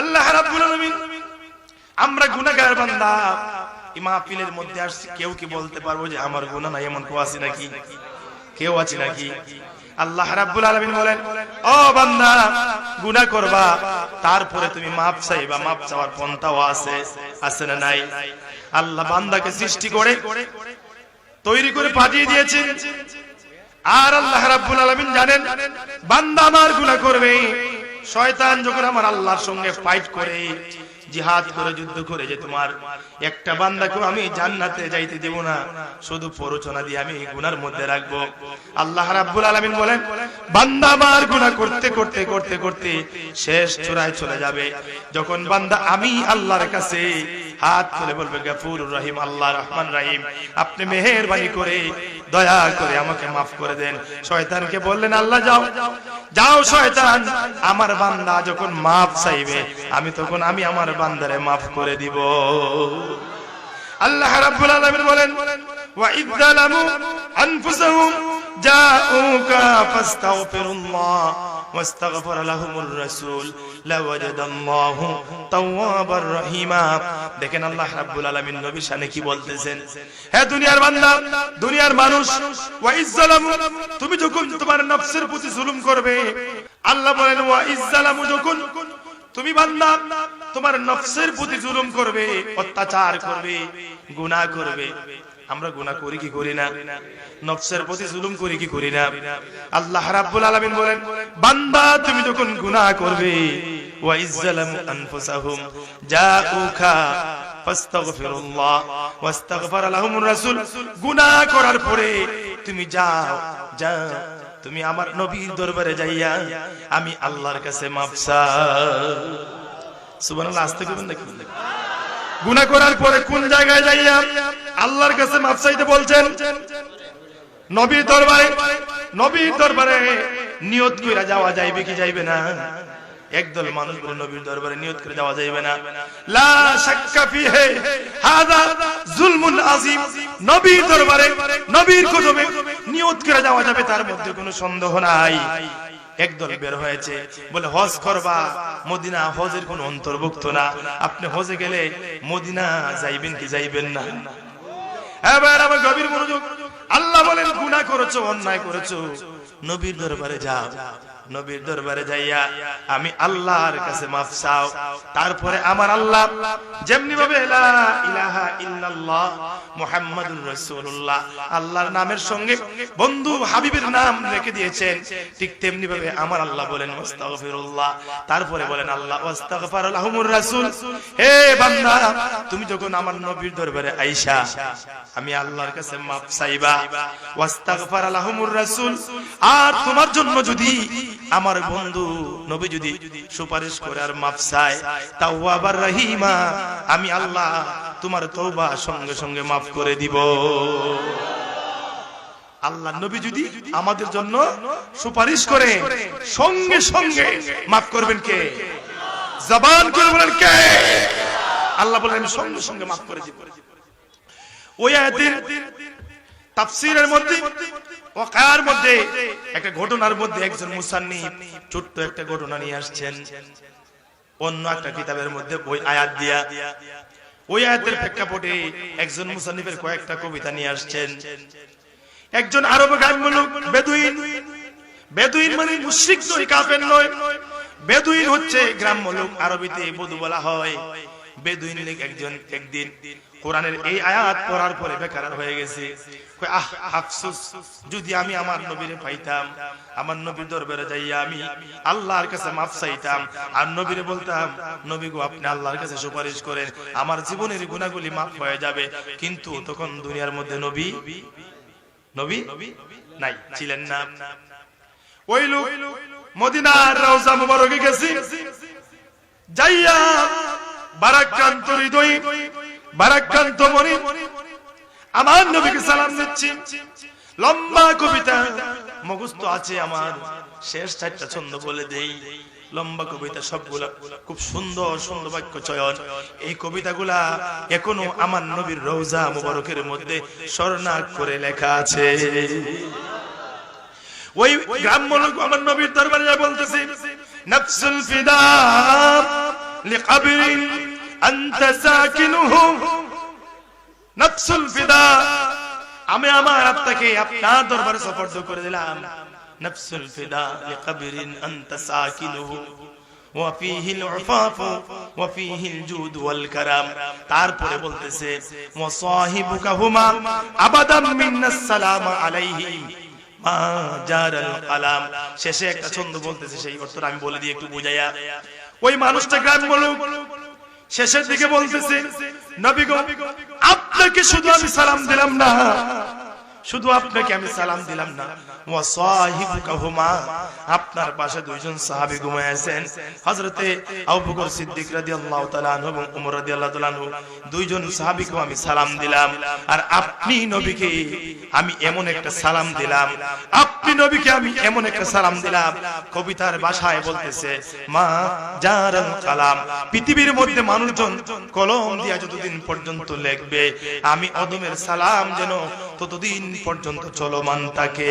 আল্লাহ আমরা গুনাহগার বান্দা। এই মাহফিলের মধ্যে আসছি কেউ কি বলতে পারব যে আমার গুনাহ নাই? এমন কেউ আছে নাকি? কেউ আছে নাকি? আল্লাহ রাব্বুল আলামিন বলেন, ও বান্দা, গুনাহ করবা। তারপরে তুমি মাপ চাইবা। মাপ চাওয়ার পন্থাও আছে আছে না নাই? আল্লাহ বান্দাকে সৃষ্টি করে, তৈরি করে পাঠিয়ে দিয়েছেন। আর আল্লাহ রাব্বুল আলামিন জানেন, বান্দা আমার গুনাহ করবে। শয়তান যখন আমার আল্লাহর সঙ্গে ফাইট করে, জিহাদ করে, যুদ্ধ করে যে তোমার একটা বান্দাকে আমি জান্নাতে যাইতে দেব না, শুধু প্ররোচনা দিয়ে আমি গুনার মধ্যে রাখব। আল্লাহ রাব্বুল আলামিন বলেন, বান্দা আমার গুনাহ করতে করতে করতে করতে শেষ চূড়ায় চলে যাবে। যখন বান্দা আমি আল্লাহর কাছে হাত তুলে বলবে গাফুর রহিম, আল্লাহ রহমান রহিম, আপনি মেহেরবানি করে দয়া করে আমাকে মাফ করে দেন। শয়তানকে বললেন, আল্লাহ, যাও যাও শয়তান, আমার বান্দা যখন মাফ চাইবে, আমি তখন আমি আমার বান্দারে মাফ করে দিব। আল্লাহ রাব্বুল আলামিন বলেন ওয়া ইযলামু আনফুসাহুম জাউকা ফাস্তাগফিরুল্লাহ واستغفر لهم الرسول لوجد الله توابا رحيما দেখেন আল্লাহ রাব্বুল আলামিন নবীর শানে কি বলতেছেন হে দুনিয়ার বান্দা দুনিয়ার মানুষ ওয়া ইযলামু তুমি যখন তোমার নফসের প্রতি জুলুম করবে আল্লাহ বলেন ওয়া ইযলামু যখন তুমি বান্দা তোমার নফসের প্রতি জুলুম করবে অত্যাচার করবে গুনাহ করবে আমরা গুনাহ করি কি করি না? নফসের প্রতি জুলুম করি কি করি না? আল্লাহ রাব্বুল আলামিন বলেন, বান্দা, তুমি যখন গুনাহ করবে, ওয়া ইজ্জালামু আনফুসাহুম জাউকা ফাস্তাগফিরুল্লাহ, ওয়াস্তাগফার লাহুমুর রাসূল। গুনাহ করার পরে তুমি যাও যাও, তুমি আমার নবীর দরবারে যাইয়া আমি আল্লাহর কাছে মাফ চাই। সুবহানাল্লাহ, আস্তে করবেন দেখুন। গুনাহ করার পরে কোন জায়গায় যাইয়া আল্লাহর কাছে মাফ চাইতে বলছেন, নবীর দরবারে নবীর দরবারে নিয়ত কইরা যাওয়া যাইবে কি যাইবে না? একদল মানুষ বলে নবীর দরবারে নিয়ত করে যাওয়া যাইবে না। লা শাক্কা ফিহে হাদা জুলমুন আযীম। নবীর দরবারে, নবীর কদমে নিয়ত করে যাওয়া যাবে, তার মধ্যে কোনো সন্দেহ নাই। একদল বের হয়েছে। বলে, হজ করবা। মদিনা হজের কোন অন্তর্ভুক্ত না। আপনি হজে গেলে মদিনা যাইবেন কি যাইবেন না? এবার আমার গভীর মনোযোগ। আল্লাহ বলেন গুণা করেছ, অন্যায় করেছ। নবীর দরবারে যাও। নবীর দরবারে যাইয়া আমি আল্লাহর কাছে মাফ চাও। তারপরে আমার আল্লাহ যেমনি ভাবে ইলাহা ইল্লাল্লাহ আল্লাহর নামের সঙ্গে বন্ধু হাবিবের নাম রেখে দিয়েছেন, ঠিক তেমনি ভাবে আমার আল্লাহ বলেন আস্তাগফিরুল্লাহ তারপরে বলেন, আল্লাহ, ওয়াস্তাগফার লাহুমুর রাসূল। হে বান্দা, তুমি যখন আমার নবীর দরবারে আইসা, আমি আল্লাহর কাছে মাফ চাইবা। ওয়াস্তাগফার লাহুমুর রাসূল। আর তোমার জন্য যদি আমার বন্ধু নবী যদি সুপারিশ করে আর মাফ চায় তাওয়াবার রহিমা, আমি আল্লাহ তোমার তওবা সঙ্গে সঙ্গে মাফ করে দিব। আল্লাহ নবী যদি আমাদের জন্য সুপারিশ করে, সঙ্গে সঙ্গে মাফ করবেন কে? জবান করে বলেন কে? আল্লাহ বলেন, আমি সঙ্গে সঙ্গে মাফ করে দিব। ওই আয়াতের তাফসীরের মধ্যে ওয়াকার মধ্যে, একটা ঘটনার মধ্যে একজন মুসান্নিফ ছোট্ট একটা ঘটনা নিয়ে আসছেন। অন্য একটা কিতাবের মধ্যে আয়াত দিয়া। ওই আয়াতের প্রেক্ষাপটে একজন মুসান্নিফের কয়েকটা কবিতা নিয়ে আসছেন। একজন আরব গ্রাম্য লোক, বেদুইন। বেদুইন মানে মুশরিক নয় নয়। বেদুইন হচ্ছে গ্রাম্য লোক, আরবিতে বধু বলা হয়। বেদুইন লোক একজন একদিন কোরআনের এই আয়াত পড়ার পরে বেকার হয়ে গেছে। আহ, আফসোস, যদি আমি আমার নবীরে পাইতাম, আমার নবীর দরবারে যাইয়া আমি আল্লাহর কাছে মাফ চাইতাম, আর নবীরে বলতাম, নবী গো, আপনি আল্লাহর কাছে সুপারিশ করেন, আমার জীবনের গুণাগুলি মাফ হয়ে যাবে। কিন্তু তখন দুনিয়ার মধ্যে নবী নবী নাই, ছিলেন না। ওই লোক মদিনার রওজা মুবারকে গেছি, যাইয়া বারাক্রান্ত হৃদয় বারাক্রান্ত মনি আমার নবীকে সালাম দিচ্ছি। লম্বা কবিতা, মুখস্থ আছে আমার। শেষ চারটা ছন্দ বলে দেই। লম্বা কবিতা সবগুলা খুব সুন্দর সুন্দর বাক্য চয়ন। এই কবিতাগুলা এখনও আমার নবীর রওজা মুবারকের মধ্যে স্বর্ণাক করে লেখা আছে। ওই গ্রাম্য লোক আমার নবীর দরবারে বলতেছে, নফসুল ফিদা لقبر أنت ساكنه নফসুল ফিদা আমি আমার আত্মাকে আপনার দরবারে সফর্দ করে দিলাম নফসুল ফিদা লিকবরিন আনতা সাকিনুহু وفيه العفاف وفيه الجود والكرم তারপরে বলতেছে ওয়াসাহিবুকা হুমা আবাদাম মিন্নাস সালাম আলাইহি মা জারাল কালাম শেষে একটা ছন্দ বলতেছে সেই অর্থটা আমি বলে দিই একটু বুঝাইয়া ওই মানুষটা গ্রাম লোক শেষের দিকে বলতেছে, নবী গো, আপনাকে শুধু আমি সালাম দিলাম না শুধু আপনাকে আমি সালাম দিলাম না। আপনার পাশে দুইজন সাহাবী ঘুমায় আছেন। আবুবকর সিদ্দিক এবং আনহু, দুইজন আমি সালাম দিলাম। আর আপনি নবীকে আমি এমন একটা সালাম দিলাম। আপনি নবীকে আমি এমন একটা সালাম দিলাম। কবিতার ভাষায় বলতেছে, মা জারাল কালাম। পৃথিবীর মধ্যে মানুষজন কলম দিয়া যতদিন পর্যন্ত লিখবে, আমি অদমের সালাম যেন ততদিন পর্যন্ত চলমান থাকে